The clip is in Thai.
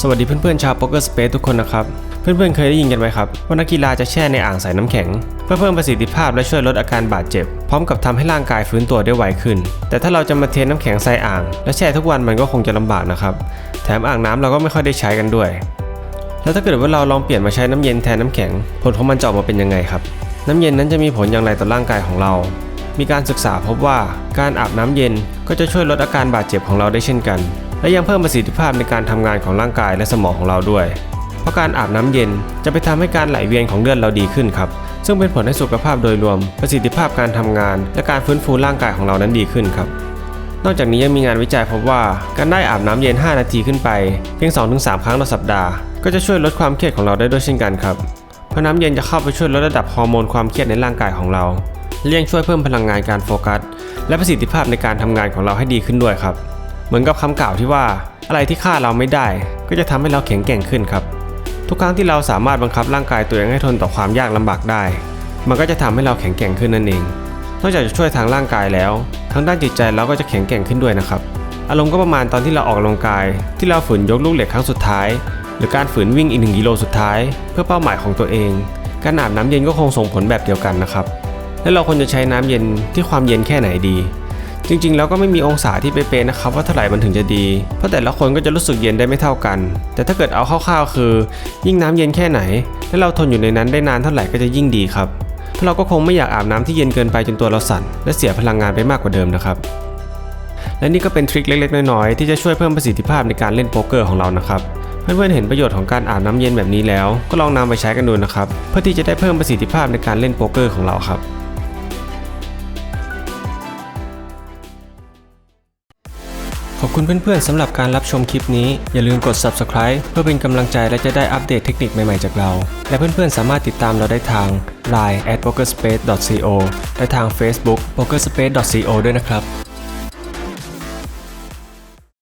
สวัสดีเพื่อนๆชาว Poker Space ทุกคนนะครับ เพื่อนๆเคยได้ยินกันไหมครับว่านักกีฬาจะแช่ในอ่างใส่น้ำแข็ง เพื่อเพิ่มประสิทธิภาพและช่วยลดอาการบาดเจ็บ พร้อมกับทำให้ร่างกายฟื้นตัวได้ไวขึ้น แต่ถ้าเราจะมาเทน้ำแข็งใส่อ่าง และแช่ทุกวันมันก็คงจะลำบากนะครับแถมอ่างน้ำเราก็ไม่ค่อยได้ใช้กันด้วย แล้วถ้าเกิดว่าเราลองเปลี่ยนมาใช้น้ำเย็นแทนน้ำแข็ง ผลของมันจะออกมาเป็นยังไงครับ น้ำเย็นนั้นจะมีผลอย่างไรต่อร่างกายของเรา มีการศึกษาพบว่าการอาบน้ำเย็นก็จะช่วยลดอาการบาดเจ็บของเราได้เช่นกัน และยังเพิ่มประสิทธิภาพในการทำงานของร่างกายและสมองของเราด้วย เพราะการอาบน้ำเย็นจะไปทำให้การไหลเวียนของเลือดเราดีขึ้นครับ ซึ่งเป็นผลให้สุขภาพโดยรวม ประสิทธิภาพการทำงาน และการฟื้นฟูร่างกายของเรานั้นดีขึ้นครับ นอกจากนี้ยังมีงานวิจัยพบว่าการได้อาบน้ำเย็น 5 นาทีขึ้นไป เพียง 2-3 ครั้งต่อสัปดาห์ ก็จะช่วยลดความเครียดของเราได้ด้วยเช่นกันครับเพราะน้ำเย็นจะเข้าไปช่วยลดระดับฮอร์โมนความเครียดในร่างกายของเราและยังช่วยเพิ่มพลังงานการโฟกัส และประสิทธิภาพในการทำงานของเราให้ดีขึ้นด้วยครับ มือนกับคำกล่าวที่ว่าอะไรที่ฆ่าเราไม่ได้ ก็จะทำให้เราแข็งแกร่งขึ้นครับ ทุกครั้งที่เราสามารถบังคับร่างกายตัวเองให้ทนต่อความยากลำบากได้ มันก็จะทำให้เราแข็งแกร่งขึ้นนั่นเอง นอกจากจะช่วยทางร่างกายแล้ว ทางด้านจิตใจเราก็จะแข็งแกร่งขึ้นด้วยนะครับ อารมณ์ก็ประมาณตอนที่เราออกกำลังกาย ที่เราฝืนยกลูกเหล็กครั้งสุดท้าย หรือการฝืนวิ่งอีกหนึ่งกิโลสุดท้าย เพื่อเป้าหมายของตัวเอง การอาบน้ำเย็นก็คงส่งผลแบบเดียวกันนะครับและเราควรจะใช้น้ำเย็นที่ความเย็นแค่ไหนดี จริงๆ แล้วก็ไม่มีองศาที่เป๊ะๆนะครับว่าเท่าไหร่มันถึงจะดี เพราะแต่ละคนก็จะรู้สึกเย็นได้ไม่เท่ากัน แต่ถ้าเกิดเอาคร่าวๆ คือ ยิ่งน้ำเย็นแค่ไหน และเราทนอยู่ในนั้นได้นานเท่าไหร่ก็จะยิ่งดีครับเพราะเราก็คงไม่อยากอาบน้ำที่เย็นเกินไปจนตัวเราสั่น และเสียพลังงานไปมากกว่าเดิมนะครับและนี่ก็เป็นทริคเล็กๆ น้อยๆ ที่จะช่วยเพิ่มประสิทธิภาพในการเล่นโป๊กเกอร์ของเรานะครับเพื่อนๆเห็นประโยชน์ของการอาบน้ำเย็นแบบนี้แล้ว ก็ลองนำไปใช้กันดูนะครับเพื่อที่จะได้เพิ่มประสิทธิภาพในการเล่นโป๊กเกอร์ของเราครับ อบคุณเพื่อนๆสำหรับการรับชมคลิปนี้ อย่าลืมกด subscribe เพื่อเป็นกำลังใจและจะได้อัปเดตเทคนิคใหม่ๆจากเรา และเพื่อนๆสามารถติดตามเราได้ทาง line at pokerspace.co และทาง Facebook pokerspace.co ด้วยนะครับ